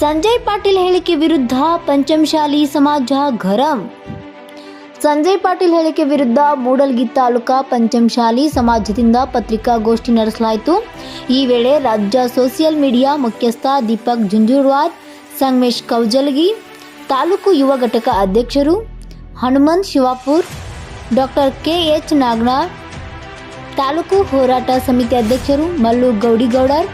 ಸಂಜಯ್ ಪಾಟೀಲ್ ಹೇಳಿಕೆ ವಿರುದ್ಧ ಪಂಚಮಶಾಲಿ ಸಮಾಜ ಗರಂ ಸಂಜಯ್ ಪಾಟೀಲ್ ಹೇಳಿಕೆ ವಿರುದ್ಧ ಮೂಡಲ್ಗಿ ತಾಲೂಕಾ ಪಂಚಮಶಾಲಿ ಸಮಾಜದಿಂದ ಪತ್ರಿಕಾಗೋಷ್ಠಿ ನಡೆಸಲಾಯಿತು. ಈ ವೇಳೆ ರಾಜ್ಯ ಸೋಷಿಯಲ್ ಮೀಡಿಯಾ ಮುಖ್ಯಸ್ಥ ದೀಪಕ್ ಜುಂಜುರ್ವಾರ್, ಸಂಗಮೇಶ್ ಕೌಜಲ್ಗಿ, ತಾಲೂಕು ಯುವ ಘಟಕ ಅಧ್ಯಕ್ಷರು Hanumant Shivapur, doctor K H Naganal, taluk ಹೋರಾಟ ಸಮಿತಿ ಅಧ್ಯಕ್ಷರು ಮಲ್ಲು ಗೌಡಿಗೌಡರ್,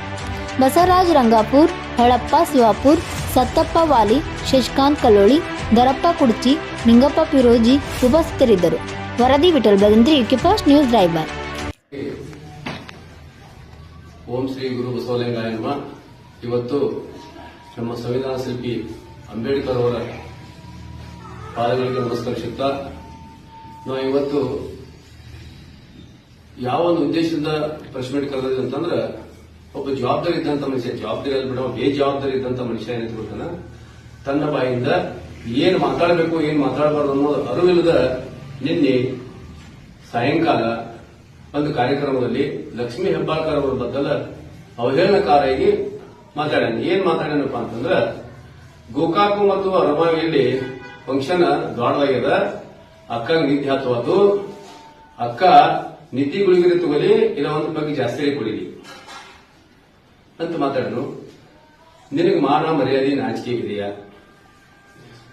ಬಸವರಾಜ್ ರಂಗಾಪುರ್ ಹೆಳಪ್ಪ, ಶಿವಾಪುರ್, ಸತ್ತಪ್ಪ ವಾಲಿ, ಶಶಿಕಾಂತ್ ಕಲ್ಲೋಳಿ, ದರಪ್ಪ ಕುಡ್ಚಿ, ನಿಂಗಪ್ಪ ಪಿರೋಜಿ ಉಪಸ್ಥಿತರಿದ್ದರು. ವರದಿ Vithal Bhadantri UK fast news driver Om Shri Guru ಬಸವಲಿಂಗಾಯ ಇವತ್ತು ನಮ್ಮ ಸಂವಿಧಾನ ಶಿಲ್ಪಿ ಅಂಬೇಡ್ಕರ್ ಅವರ ಪಾದಗಳಿಗೆ ನಮಸ್ಕರಿಸುತ್ತಾ ನಾವು ಇವತ್ತು ಯಾವ ಒಂದು ಉದ್ದೇಶದಿಂದ ಕರೆದಿದೆ ಅಂತಂದ್ರೆ ಒಬ್ಬ ಜವಾಬ್ದಾರಿ ಇದ್ದಂತ ಮನುಷ್ಯ, ಜವಾಬ್ದಾರಿ ಅಲ್ಲಿ ಬಿಡೋ ಬೇಜವಾಬ್ದಾರಿ ಇದ್ದಂತ ಮನುಷ್ಯ ಏನಿರ್ತಾನ ತನ್ನ ಬಾಯಿಂದ ಏನ್ ಮಾತಾಡಬೇಕು, ಏನ್ ಮಾತಾಡಬಾರ್ದು ಅನ್ನೋದು ಅರಿವಿಲ್ಲದ ನಿನ್ನೆ ಸಾಯಂಕಾಲ ಒಂದು ಕಾರ್ಯಕ್ರಮದಲ್ಲಿ ಲಕ್ಷ್ಮೀ ಹೆಬ್ಬಾಳ್ಕರ್ ಅವರ ಬದ್ದಲ ಅವಹೇಳನಕಾರಿಯಾಗಿ ಮಾತಾಡ್ಯಾನ. ಏನ್ ಮಾತಾಡ್ಯಾನಪ್ಪ ಅಂತಂದ್ರ, ಗೋಕಾಕು ಮತ್ತು ಅರಮಾವಿಯಲ್ಲಿ ಫಂಕ್ಷನ್ ದೊಡ್ಡದಾಗ್ಯದ ಅಕ್ಕ ನಿದ್ದೆ ಹತ್ತುವುದು ಅಕ್ಕ ನಿದ್ದೆ ಗುಳಿಗಿರಿ ತಗೊಳ್ಳಿ ಇಲ್ಲ ಒಂದು ಬಗ್ಗೆ ಜಾಸ್ತಿ ಕುಡಿಲಿ. ಅಂತ ಮಾತಾಡಿದ್ರು ನಿನಗೆ ಮಾನ ಮರ್ಯಾದೆ ನಾಚಿಕೆ ಇದೆಯಾ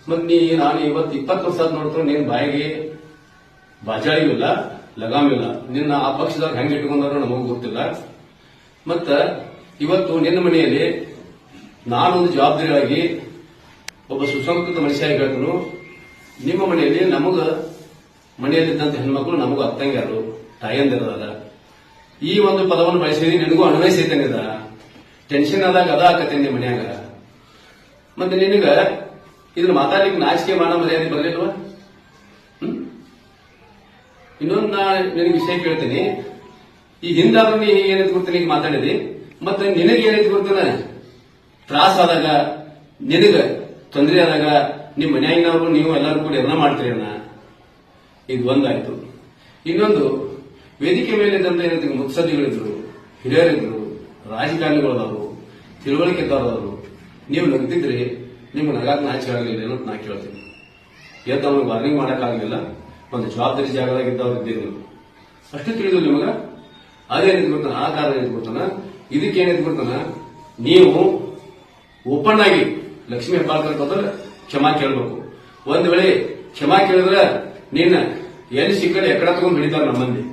ಮತ್ ನೀ ನಾನು ಇವತ್ತು ಇಪ್ಪತ್ತು ವರ್ಷ ನೋಡ್ತಾರೆ ನೀನ್ ಬಾಯಿಗೆ ಬಾಜಾಳಿ ಇಲ್ಲ, ಲಗಾಮ್ ಇಲ್ಲ. ನಿನ್ನ ಆ ಪಕ್ಷದಾಗ ಹೆಂಗ್ ಇಟ್ಕೊಂಡಾರೋ ನಮಗೂ ಗೊತ್ತಿಲ್ಲ. ಮತ್ತ ಇವತ್ತು ನಿನ್ನ ಮನೆಯಲ್ಲಿ ನಾನೊಂದು ಜವಾಬ್ದಾರಿಯಾಗಿ ಒಬ್ಬ ಸುಸಂಸ್ಕೃತ ಮನುಷ್ಯ ಹೇಳ್ತನು ನಿಮ್ಮ ಮನೆಯಲ್ಲಿ ನಮಗ ಮನೆಯಲ್ಲಿದ್ದಂತ ಹೆಣ್ಮಕ್ಳು ನಮಗೂ ಅತ್ತಂಗ್ಯಾರು ತಾಯಂದಿರದ ಈ ಒಂದು ಪದವನ್ನು ಬಳಸಿದ್ರೆ ನಿನಗೂ ಅನ್ವಯಿಸೈತೇನಿದ ಟೆನ್ಷನ್ ಆದಾಗ ಅದ ನಿಮ್ಮ ಮನ್ಯಾಗ. ಮತ್ತೆ ನಿನಗ ಇದನ್ನ ಮಾತಾಡ್ಲಿಕ್ಕೆ ನಾಚಿಕೆ ಮಾನ ಮರ್ಯಾದೆ ಬರ್ಲಿಲ್ವ? ಇನ್ನೊಂದು ನಾ ನಿನಗೆ ವಿಷಯ ಕೇಳ್ತೀನಿ. ಈ ಹಿಂದಾದ್ರೂ ನೀ ಏನೈತಿ ಗೊತ್ತ ಈಗ ಮಾತಾಡಿದಿ ಮತ್ತೆ ನಿನಗೆ ಏನೈತಿ ಗೊತ್ತದ ತ್ರಾಸ ಆದಾಗ ನಿನಗ, ತೊಂದರೆ ಆದಾಗ ನಿಮ್ಮ ಮನ್ಯಾಗಿನವರು ನೀವು ಎಲ್ಲರೂ ಕೂಡ ಎಲ್ಲ ಮಾಡ್ತೀರಿ ಅಣ್ಣ. ಇದು ಒಂದಾಯ್ತು. ಇನ್ನೊಂದು, ವೇದಿಕೆ ಮೇಲೆ ಇದ್ದಂತ ಏನೈತಿ ಮುತ್ಸದ್ದಿಗಳಿದ್ರು, ಹಿರಿಯರಿದ್ರು ರಾಜಕಾರಣಿಗಳದವರು ತಿಳುವಳಿಕೆದಾರರು ನೀವು ನಗ್ತಿದ್ರಿ ನಿಮ್ಗೆ ನಗಾಕ್ ನಾಚಿಕೆ ಆಗಲಿಲ್ಲ ಅಂತ ನಾ ಕೇಳ್ತೀನಿ. ಎದ್ದು ಅವ್ನಿಗೆ ವಾರ್ನಿಂಗ್ ಮಾಡೋಕ್ಕಾಗಲಿಲ್ಲ? ಒಂದು ಜವಾಬ್ದಾರಿ ಜಾಗದಾಗಿದ್ದವ್ರು ಇದ್ದೀರಿ ನೀವು. ಅಷ್ಟು ತಿಳಿದು ನಿಮಗ ಅದೇನಿದ್ ಗೊತ್ತಾನ ಆ ಕಾರಣ ಏನಿದ್ ಗೊತ್ತಾನ ಇದ್ಬಿಡ್ತಾನ ನೀವು ಓಪನ್ ಆಗಿ ಲಕ್ಷ್ಮೀ ಹೆಬ್ಬಾಳ್ಕರ್ ಬಂದ್ರೆ ಕ್ಷಮಾ ಕೇಳಬೇಕು. ಒಂದು ವೇಳೆ ಕ್ಷಮಾ ಕೇಳಿದ್ರೆ ನಿನ್ನ ಎಲ್ಲಿ ಸಿಕ್ಕಡೆ ಎಕಡ ತಗೊಂಡು ಹಿಡಿತಾರೆ ನಮ್ಮ ಮಂದಿ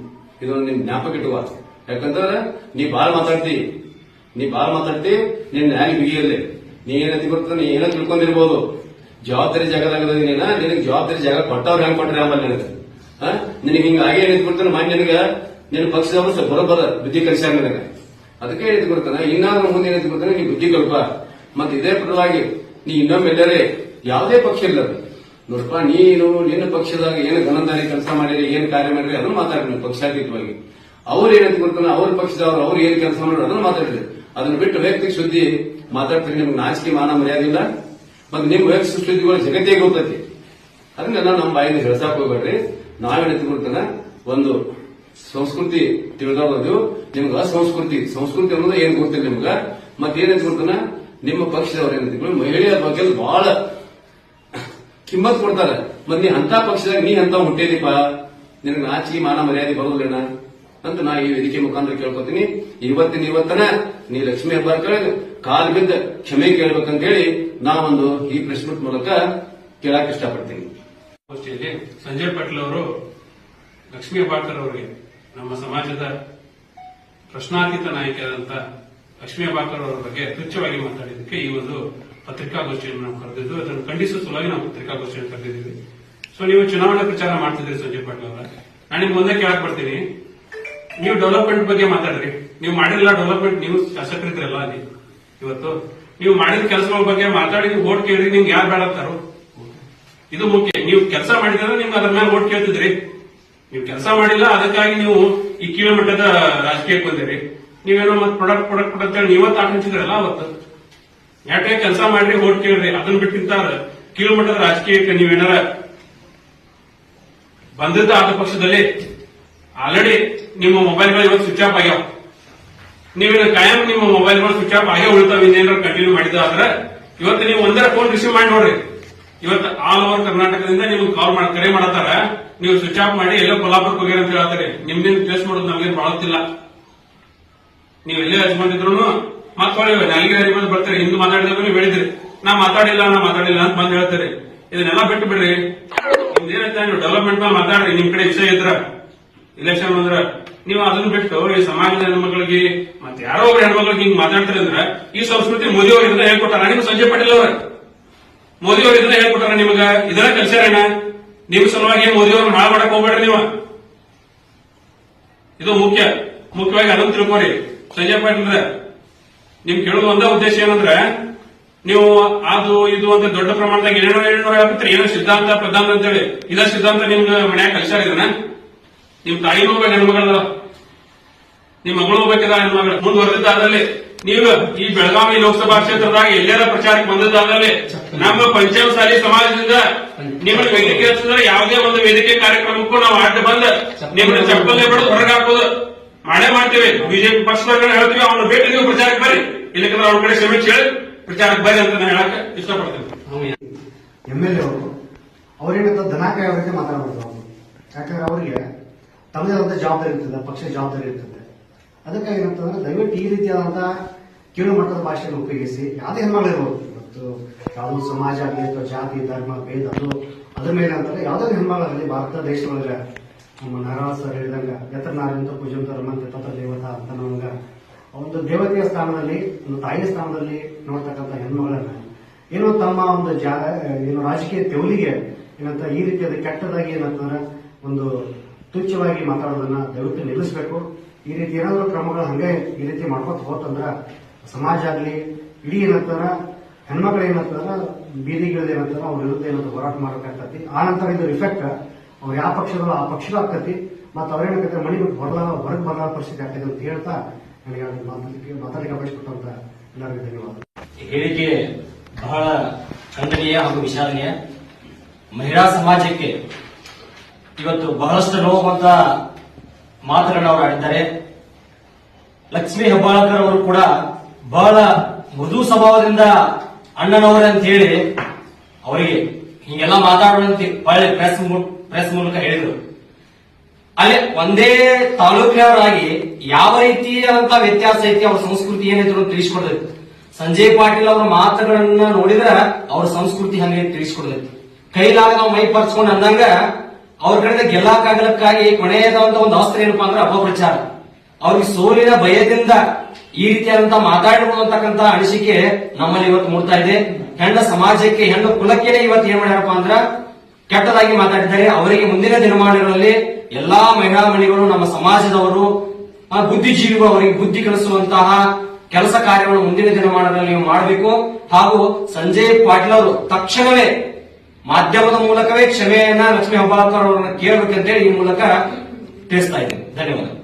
ಇದೊಂದು ನಿನ್ ಜ್ಞಾಪಕ ಇಟ್ಟುವ ಯಾಕಂದ್ರೆ ನೀ ಬಾಳ್ ಮಾತಾಡ್ತಿ ನೀ ಬಾಳ್ ಮಾತಾಡ್ತಿ, ನಿನ್ನ ನ್ಯಾಯ ಬಿಗಿಯಲ್ಲಿ ನೀ ಏನಂತ ಗೊತ್ತ ನೀ ಏನೋ ತಿಳ್ಕೊಂಡಿರ್ಬೋದು. ಜವಾಬ್ದಾರಿ ಜಾಗದಾಗ ನೀನ. ನಿನಗೆ ಜವಾಬ್ದಾರಿ ಜಾಗ ಕೊಟ್ಟವ್ರು ಹೆಂಗ್ ಕೊಟ್ಟರೆ ಆಮೇಲೆ ನಿನಗೆ? ನಿನಗೆ ನಿನಗೆ ಹಾಗೆ ಏನಿದ್ ಕೊಡ್ತಾನೆ ಮಾಡಿ ನಿನಗ? ನಿನ್ನ ಪಕ್ಷದವರು ಬರೋಬರ ಬುದ್ಧಿ ಕಲಿಸ್ಯಾರ ನನಗೆ. ಅದಕ್ಕೆ ಹೇಳಿದ್ ಕೊಡ್ತಾನೆ ಇನ್ನಾದ್ರೂ ಮುಂದೆ ಏನಂತ ಕೊಡ್ತಾನೆ ನೀ ಬುದ್ಧಿ ಕಲ್ಪ. ಮತ್ತೆ ಇದೇ ಪರವಾಗಿ ನೀ ಇನ್ನೊಮ್ಮೆಲ್ಲರೇ ಯಾವುದೇ ಪಕ್ಷ ಇಲ್ಲ ನೋಡಪ್ಪ ನೀನು ನಿನ್ನ ಪಕ್ಷದಾಗ ಏನು ಗಮನದಾರಿ ಕೆಲಸ ಮಾಡಿರಿ, ಏನ್ ಕಾರ್ಯ ಮಾಡಿರಿ, ಅದನ್ನು ಮಾತಾಡ್ರಿ ಪಕ್ಷಾತೀತವಾಗಿ. ಅವ್ರು ಏನಂತ ಕೊಡ್ತಾನೆ ಅವ್ರ ಪಕ್ಷದವ್ರು ಅವ್ರು ಏನ್ ಕೆಲಸ ಮಾಡಿದ್ರು, ಅದನ್ನು ಮಾತಾಡ್ರಿ. ಅದನ್ನ ಬಿಟ್ಟು ವೈಯಕ್ತಿಕ ಸುದ್ದಿ ಮಾತಾಡ್ತೀರಿ ನಿಮ್ಗೆ ನಾಚಿಕೆ ಮಾನ ಮರ್ಯಾದೆ ಇಲ್ಲ. ಮತ್ತೆ ನಿಮ್ ವೈಯಕ್ತಿಕ ಸುದ್ದಿಗಳು ಜಗತ್ತಿಗೆ ಗೊತ್ತೈತಿ. ನಾವು ನಮ್ಮ ಬಾಯಿಂದ ಹೇಳ್ಸಾಕ್ ಹೋಗ್ಬೇಡ್ರಿ. ನಾವೇ ಎತ್ಕೊಳ್ತಾನ ಒಂದು ಸಂಸ್ಕೃತಿ ತಿಳಿದವರು ನಿಮ್ಗೆ ಅಸಂಸ್ಕೃತಿ, ಸಂಸ್ಕೃತಿ ಅನ್ನೋದು ಏನ್ ಗೊತ್ತಿಲ್ಲ ನಿಮ್ಗ. ಮತ್ತೆ ಏನ್ ಎತ್ಕೊಳ್ತಾನ ನಿಮ್ಮ ಪಕ್ಷದವ್ರು ಏನಂತ ಮಹಿಳೆಯರ ಬಗ್ಗೆ ಬಹಳ ಕಿಮ್ಮತ್ ಕೊಡ್ತಾರೆ. ಮತ್ ನೀ ಅಂತ ಪಕ್ಷದಾಗ ನೀ ಅಂತ ಹುಟ್ಟೇನಿಪ್ಪ ನಿನಗೆ ನಾಚಿಕೆ ಮಾನ ಮರ್ಯಾದೆ ಬರೋದಿಲ್ಲ ಅಂತ ನಾ ಈ ವೇದಿಕೆ ಮುಖಾಂತರ ಕೇಳ್ಕೊತೀನಿ. ಇವತ್ತಿನ ಇವತ್ತನ ನೀ ಲಕ್ಷ್ಮೀ ಹೆಬ್ಬಾಳ್ಕರ್ ಕಾಲ್ ಬಿದ್ದ ಕ್ಷಮೆ ಕೇಳ್ಬೇಕಂತ ಹೇಳಿ ನಾವೊಂದು ಈ ಪ್ರೆಸ್ ಮೂಲಕ ಕೇಳಕ್ ಇಷ್ಟಪಡ್ತೀನಿ. ಗೋಷ್ಠಿಯಲ್ಲಿ ಸಂಜಯ್ ಪಾಟೀಲ್ ಅವರು, ಲಕ್ಷ್ಮೀ ಹೆಬ್ಬಾಳ್ಕರ್ ಅವರಿಗೆ ನಮ್ಮ ಸಮಾಜದ ಪ್ರಶ್ನಾತೀತ ನಾಯಕಿಯಾದಂತ ಲಕ್ಷ್ಮೀ ಹೆಬ್ಬಾಳ್ಕರ್ ಅವರ ಬಗ್ಗೆ ತುಚ್ಛವಾಗಿ ಮಾತಾಡಿದ್ದಕ್ಕೆ ಈ ಒಂದು ಪತ್ರಿಕಾಗೋಷ್ಠಿಯನ್ನು ನಾವು ಕರೆದಿದ್ದು, ಅದನ್ನು ಖಂಡಿಸುವ ಸಲುವಾಗಿ ನಾವು ಪತ್ರಿಕಾಗೋಷ್ಠಿಯನ್ನು ಕರೆದಿದ್ದೀವಿ. ಸೊ ನೀವು ಚುನಾವಣಾ ಪ್ರಚಾರ ಮಾಡ್ತಿದ್ದೀರಿ ಸಂಜಯ್ ಪಾಟೀಲ್ ಅವರ. ನಾನು ನಿಮ್ಗೆ ಒಂದೇ ಕೇಳಕ್ ಬರ್ತೀನಿ. ನೀವು ಡೆವಲಪ್ಮೆಂಟ್ ಬಗ್ಗೆ ಮಾತಾಡ್ರಿ. ನೀವು ಮಾಡಿಲ್ಲ ಡೆವಲಪ್ಮೆಂಟ್ ನೀವು ಶಾಸಕರಿದ್ರಲ್ಲ ಅಲ್ಲಿ. ಇವತ್ತು ನೀವು ಮಾಡಿದ ಕೆಲಸಗಳ ಬಗ್ಗೆ ಮಾತಾಡಿ ಓಟ್ ಕೇಳಿ ನಿಮ್ಗೆ ಯಾರು ಬೇಡ ಅಂತಾರೋ. ಇದು ಮುಖ್ಯ. ನೀವು ಕೆಲಸ ಮಾಡಿದ್ರೆ ನಿಮ್ಗೆ ಅದ್ರ ಮೇಲೆ ಓಟ್ ಕೇಳ್ತಿದ್ರಿ. ನೀವು ಕೆಲಸ ಮಾಡಿಲ್ಲ, ಅದಕ್ಕಾಗಿ ನೀವು ಈ ಕಿಲೋಮೀಟರ್ ರಾಜಕೀಯಕ್ಕೆ ಬಂದಿರಿ. ನೀವೇನೋ ಮತ್ತೆ ಪ್ರೊಡಕ್ಟ್ ಪ್ರೊಡಕ್ಟ್ ಪ್ರೊಡಕ್ಟ್ ಹೇಳಿ ಇವತ್ತು ಆಟಂಚಿದ್ರಲ್ಲ ಅವತ್ತು. ಯಾಕೆ ಕೆಲಸ ಮಾಡ್ರಿ ಓಟ್ ಕೇಳ್ರಿ. ಅದನ್ನ ಬಿಟ್ಟಿಂತ ಕಿಲೋಮೀಟರ್ ರಾಜಕೀಯಕ್ಕೆ ನೀವೇನಾರ ಬಂದಿದ್ದ ಆದ ಪಕ್ಷದಲ್ಲಿ ಆಲ್ರೆಡಿ ನಿಮ್ಮ ಮೊಬೈಲ್ಗಳು ಇವತ್ತು ಸ್ವಿಚ್ ಆಫ್ ಆಗ್ಯಾವ. ನೀವಿನ ಕಾಯಂ ನಿಮ್ಮ ಮೊಬೈಲ್ಗಳು ಸ್ವಿಚ್ ಆಫ್ ಆಗೇ ಉಳಿತಾವ, ಇನ್ನೇನಾರ ಕಂಟಿನ್ಯೂ ಮಾಡಿದ ಆದ್ರೆ ಇವತ್ತು ನೀವು ಒಂದರ ಫೋನ್ ರಿಸೀವ್ ಮಾಡಿ ನೋಡ್ರಿ. ಇವತ್ತು ಆಲ್ ಓವರ್ ಕರ್ನಾಟಕದಿಂದ ನಿಮ್ಗೆ ಕಾಲ್ ಮಾಡಿ, ಕರೆ ಮಾಡತ್ತಾರ. ನೀವು ಸ್ವಿಚ್ ಆಫ್ ಮಾಡಿ ಎಲ್ಲೋ ಕೊಲ್ಲಾಪುರಕ್ಕೆ ಹೋಗ್ಯಾರ ಅಂತ ಹೇಳ್ತಾರೆ ನಿಮ್ದೇನು ಪ್ಲೇಸ್ ಮಾಡೋದು ನಮ್ಗೇನು ಬಾಳತ್ತಿಲ್ಲ. ನೀವು ಎಲ್ಲೇ ಹಚ್ಕೊಂಡಿದ್ರು ಮತ್ ಮತ್ತೆ ನಾಲಿಗೆ ಹರಿ ಬಂದು ಬರ್ತಾರೆ, ಹಿಂದೆ ಮಾತಾಡಿದಾಗ ಹೇಳಿದ್ರಿ. ನಾ ಮಾತಾಡಿಲ್ಲ ನಾ ಮಾತಾಡಿಲ್ಲ ಅಂತ ಬಂದು ಹೇಳ್ತಾರೆ. ಇದನ್ನೆಲ್ಲ ಬಿಟ್ಟು ಬಿಡ್ರಿ ನಿಮ್ದೇನಂತ, ನೀವು ಡೆವಲಪ್ಮೆಂಟ್ ಮಾತಾಡ್ರಿ, ನಿಮ್ ಕಡೆ ವಿಷಯ ಇದ್ರ. ಇಲೆಕ್ಷನ್ ಅಂದ್ರ ನೀವು ಅದನ್ನ ಬಿಟ್ಟು ಈ ಸಮಾಜದ ಹೆಣ್ಮಕ್ಳಿಗೆ ಮತ್ತೆ ಯಾರೋ ಒಬ್ರು ಹೆಣ್ಮಕ್ಳಿಗೆ ಹಿಂಗ್ ಮಾತಾಡ್ತಾರೆ ಅಂದ್ರೆ ಈ ಸಂಸ್ಕೃತಿ ಮೋದಿ ಅವ್ರ ಇದನ್ನ ಹೇಳ್ಕೊಟ್ಟಾರ. ನಿಮ್ಗೆ ಸಂಜಯ್ ಪಟೇಲ್ ಅವ್ರ. ಮೋದಿ ಅವ್ರ ಇದನ್ನ ಹೇಳ್ಕೊಟ್ಟಾರ ನಿಮ್ಗೆ. ಇದನ್ನ ಕಲ್ಸ್ಯಾರಣ್ಣ ನಿಮ್ ಸಲುವಾಗಿ ಮೋದಿ ಅವ್ರನ್ನ ಹಾಳು ಮಾಡಕ್ ಹೋಗ್ಬೇಡ್ರಿ ನೀವು. ಇದು ಮುಖ್ಯ. ಮುಖ್ಯವಾಗಿ ಅದನ್ನ ತಿಳ್ಕೊರಿ. ಸಂಜಯ್ ಪಾಟೀಲ್ ನಿಮ್ ಕೇಳೋದು ಒಂದೇ ಉದ್ದೇಶ ಏನಂದ್ರೆ ನೀವು ಅದು, ಇದು ಅಂತ ದೊಡ್ಡ ಪ್ರಮಾಣದಾಗ ಏನೇನೋ ಏನೇನೋ ಹೇಳ್ಬಿಟ್ರೆ, ಏನೋ ಸಿದ್ಧಾಂತ, ಪ್ರಧಾನ ಅಂತೇಳಿ. ಇದ ಸಿದ್ಧಾಂತ ನಿಮ್ಗೆ ಮನ್ಯಾಗ ಕಲ್ಸ್ಯಾರ ಇದನ್ನ? ನಿಮ್ ತಾಯಿ ಹೋಗ್ಬೇಕು ಹೆಣ್ಮಗಳ ನಿಮ್ ಮಗಳು ಹೋಗ್ಬೇಕದ ಹೆಣ್ಮಗಳು ಮುಂದುವರೆದಿದ್ದಾದಲ್ಲಿ ನೀವು ಈ ಬೆಳಗಾವಿ ಲೋಕಸಭಾ ಕ್ಷೇತ್ರದಾಗ ಎಲ್ಲರ ಪ್ರಚಾರಕ್ಕೆ ಬಂದದ್ದಾದಲ್ಲಿ ನಮ್ಮ ಪಂಚಮಸಾಲಿ ಸಮಾಜದಿಂದ ನಿಮ್ಮನ್ನ ವೇದಿಕೆ ಹಚ್ಚಿದ್ರೆ ಯಾವುದೇ ಒಂದು ವೇದಿಕೆ ಕಾರ್ಯಕ್ರಮಕ್ಕೂ ನಾವು ಅಡ್ಡ ಬಂದ ನಿಮ್ಮನ್ನ ಚಪ್ಪಲ್ ಬಿಡೋದು ಹೊರಗೆ ಹಾಕೋದು ಮಾಡೇ ಮಾಡ್ತೇವೆ. ಬಿಜೆಪಿ ಪಕ್ಷದವರು ಹೇಳ್ತೀವಿ, ಅವನು ಭೇಟಿ ನೀವು ಪ್ರಚಾರಕ್ಕೆ ಬರ್ರಿ. ಇಲ್ಲಕಂದ್ರೆ ಅವ್ರ ಕಡೆ ಕ್ಷಮಿಸಿ ಹೇಳಿ ಪ್ರಚಾರಕ್ಕೆ ಬರ್ರಿ ಅಂತ ನಾನು ಹೇಳಕ್ ಇಷ್ಟಪಡ್ತೇನೆ. ಎಂ ಎಲ್ ಎ ಅವರು, ಅವ್ರೇನಂತ ದನಾಕಾಯ ಅವರಿಗೆ ಮಾತಾಡಬಾರ್ದು ಯಾಕಂದ್ರೆ ಅವರಿಗೆ ತಮ್ಮದೇ ಆದಂತ ಜವಾಬ್ದಾರಿ ಇರ್ತದೆ ಪಕ್ಷ ಜವಾಬ್ದಾರಿ ಇರ್ತದೆ. ಅದಕ್ಕಾಗಿ ಏನಂತಂದ್ರೆ ದಯವಿಟ್ಟು ಈ ರೀತಿಯಾದಂಥ ಕೀಳು ಮಟ್ಟದ ಭಾಷೆಯನ್ನು ಉಪಯೋಗಿಸಿ. ಯಾವುದೇ ಹೆಣ್ಮಗಳಿರ್ಬೋದು ಮತ್ತು ಯಾವುದೋ ಸಮಾಜ ಆಗಲಿ ಅಥವಾ ಜಾತಿ, ಧರ್ಮ, ಭೇದ, ಅದು ಅದ್ರ ಮೇಲೆ ಅಂತಂದ್ರೆ ಯಾವುದೇ ಹೆಣ್ಮಗಳಲ್ಲಿ ಭಾರತ ದೇಶದೊಳಗೆ ನಮ್ಮ ನಾರಾಯಣ ಸರ್ ಹೇಳಿದಂಗ ಎತ್ತರ ನಾರಾಯಣ ಪೂಜಂತ ರಮಂತ ತತ್ರ ದೇವತಾ ಅಂತ ನಮಗ ಒಂದು ದೇವತೆಯ ಸ್ಥಾನದಲ್ಲಿ, ಒಂದು ತಾಯಿಯ ಸ್ಥಾನದಲ್ಲಿ ನೋಡ್ತಕ್ಕಂಥ ಹೆಣ್ಮಗಳನ್ನ ಏನೋ ತಮ್ಮ ಒಂದು ಜಾ, ಏನು ರಾಜಕೀಯ ತೆವಲಿಗೆ ಏನಂತ ಈ ರೀತಿಯಾದ ಕೆಟ್ಟದಾಗಿ ಏನಂತಂದ್ರೆ ಒಂದು ತುಚ್ಛವಾಗಿ ಮಾತಾಡೋದನ್ನ ದಯವಿಟ್ಟು ನಿಲ್ಲಿಸಬೇಕು. ಈ ರೀತಿ ಏನಾದರೂ ಕ್ರಮಗಳು ಹಂಗೆ ಈ ರೀತಿ ಮಾಡ್ಕೊತ ಹೋತಂದ್ರ ಸಮಾಜ ಆಗಲಿ, ಇಡೀ ಏನಂತಾರ, ಹೆಣ್ಮಕ್ಳು ಏನಂತಾರ, ಬೀದಿಗಿಳಿದ ಏನಂತಾರ, ಅವ್ರ ವಿರುದ್ಧ ಏನಂತ ಹೋರಾಟ ಮಾಡಬೇಕಾಗ್ತತಿ ಆ ನಂತರ ಇದು ಇಫೆಕ್ಟ್ ಅವ್ರು ಯಾವ ಪಕ್ಷದಲ್ಲ ಆ ಪಕ್ಷದ ಆಗ್ತತಿ. ಮತ್ತೆ ಅವ್ರೇನಾಗತ್ತೆ ಮನೆ ಬಿಟ್ಟು ಬರಲ ಹೊರಗೆ ಬರಲ ಪರಿಸ್ಥಿತಿ ಆಗ್ತದೆ ಅಂತ ಹೇಳ್ತಾ ನನಗೆ ಮಾತಾಡಲಿಕ್ಕೆ ಮಾತಾಡಲಿಕ್ಕೆ ಅವಕಾಶ ಕೊಟ್ಟಂತ ಎಲ್ಲರಿಗೂ ಧನ್ಯವಾದ ಹೇಳಿಕೆ ಬಹಳ ಖಂಡನೀಯ ಹಾಗೂ ವಿಷಾದನೀಯ ಮಹಿಳಾ ಸಮಾಜಕ್ಕೆ ಇವತ್ತು ಬಹಳಷ್ಟು ನೋವುವಂತ ಮಾತುಗಳನ್ನು ಅವರು ಆಡಿದ್ದಾರೆ. ಲಕ್ಷ್ಮೀ ಹೆಬ್ಬಾಳ್ಕರ್ ಅವರು ಕೂಡ ಬಹಳ ಮೃದು ಸ್ವಭಾವದಿಂದ ಅಣ್ಣನವರೇ ಅಂತ ಹೇಳಿ ಅವರಿಗೆ ಹಿಂಗೆಲ್ಲ ಮಾತಾಡೋಣಂತ ಒಳ್ಳೆ ಪ್ರೆಸ್ ಪ್ರೆಸ್ ಮೂಲಕ ಹೇಳಿದರು. ಅಲ್ಲಿ ಒಂದೇ ತಾಲೂಕಿನವರಾಗಿ ಯಾವ ರೀತಿಯಾದಂತ ವ್ಯತ್ಯಾಸ ಐತಿ ಅವ್ರ ಸಂಸ್ಕೃತಿ ಏನೈತಿ ಅಂತ ತಿಳಿಸ್ಕೊಡ್ತೈತಿ ಸಂಜಯ್ ಪಾಟೀಲ್ ಅವರ ಮಾತುಗಳನ್ನ ನೋಡಿದ್ರ ಅವ್ರ ಸಂಸ್ಕೃತಿ ಹಂಗೆ ತಿಳಿಸ್ಕೊಡ್ತೈತಿ ಕೈಲಾಗ ನಾವು ಮೈ ಪರ್ಸ್ಕೊಂಡು ಅಂದಂಗ ಅವ್ರ ಕಡೆಯಿಂದ ಗೆಲ್ಲಾಕಾಗಲಕ್ಕಾಗಿ ಕೊನೆಯದಂತ ಒಂದು ಅಸ್ತ್ರ ಏನಪ್ಪಾ ಅಂದ್ರೆ ಅಪಪ್ರಚಾರ ಅವ್ರಿಗೆ ಸೋಲಿನ ಭಯದಿಂದ ಈ ರೀತಿಯಾದಂತ ಮಾತಾಡಿಕೊಳ್ಳುವಂತಕ್ಕಂತ ಅನಿಸಿಕೆ ನಮ್ಮಲ್ಲಿ ಇವತ್ತು ಮೂಡ್ತಾ ಇದೆ. ಹೆಣ್ಣು ಸಮಾಜಕ್ಕೆ, ಹೆಣ್ಣು ಕುಲಕ್ಕೆ ಇವತ್ತು ಏನ್ ಮಾಡ್ಯಾರಪ್ಪ ಅಂದ್ರ ಕೆಟ್ಟದಾಗಿ ಮಾತಾಡಿದ್ದಾರೆ. ಅವರಿಗೆ ಮುಂದಿನ ದಿನಮಾನಗಳಲ್ಲಿ ಎಲ್ಲಾ ಮಹಿಳಾ ಮಣಿಗಳು ನಮ್ಮ ಸಮಾಜದವರು, ಆ ಬುದ್ಧಿಜೀವಿಗಳು ಅವರಿಗೆ ಬುದ್ಧಿ ಕಲಿಸುವಂತಹ ಕೆಲಸ ಕಾರ್ಯವನ್ನು ಮುಂದಿನ ದಿನಮಾನಗಳಲ್ಲಿ ನೀವು ಮಾಡಬೇಕು. ಹಾಗೂ ಸಂಜಯ್ ಪಾಟೀಲ್ ಅವರು ತಕ್ಷಣವೇ ಮಾಧ್ಯಮದ ಮೂಲಕವೇ ಕ್ಷಮೆಯನ್ನ ಲಕ್ಷ್ಮೀ ಹೆಬ್ಬಾಳ್ಕರ್ ಅವರನ್ನ ಕೇಳಬೇಕಂತೇಳಿ ಈ ಮೂಲಕ ತಿಳಿಸ್ತಾ ಇದ್ದೀನಿ. ಧನ್ಯವಾದ.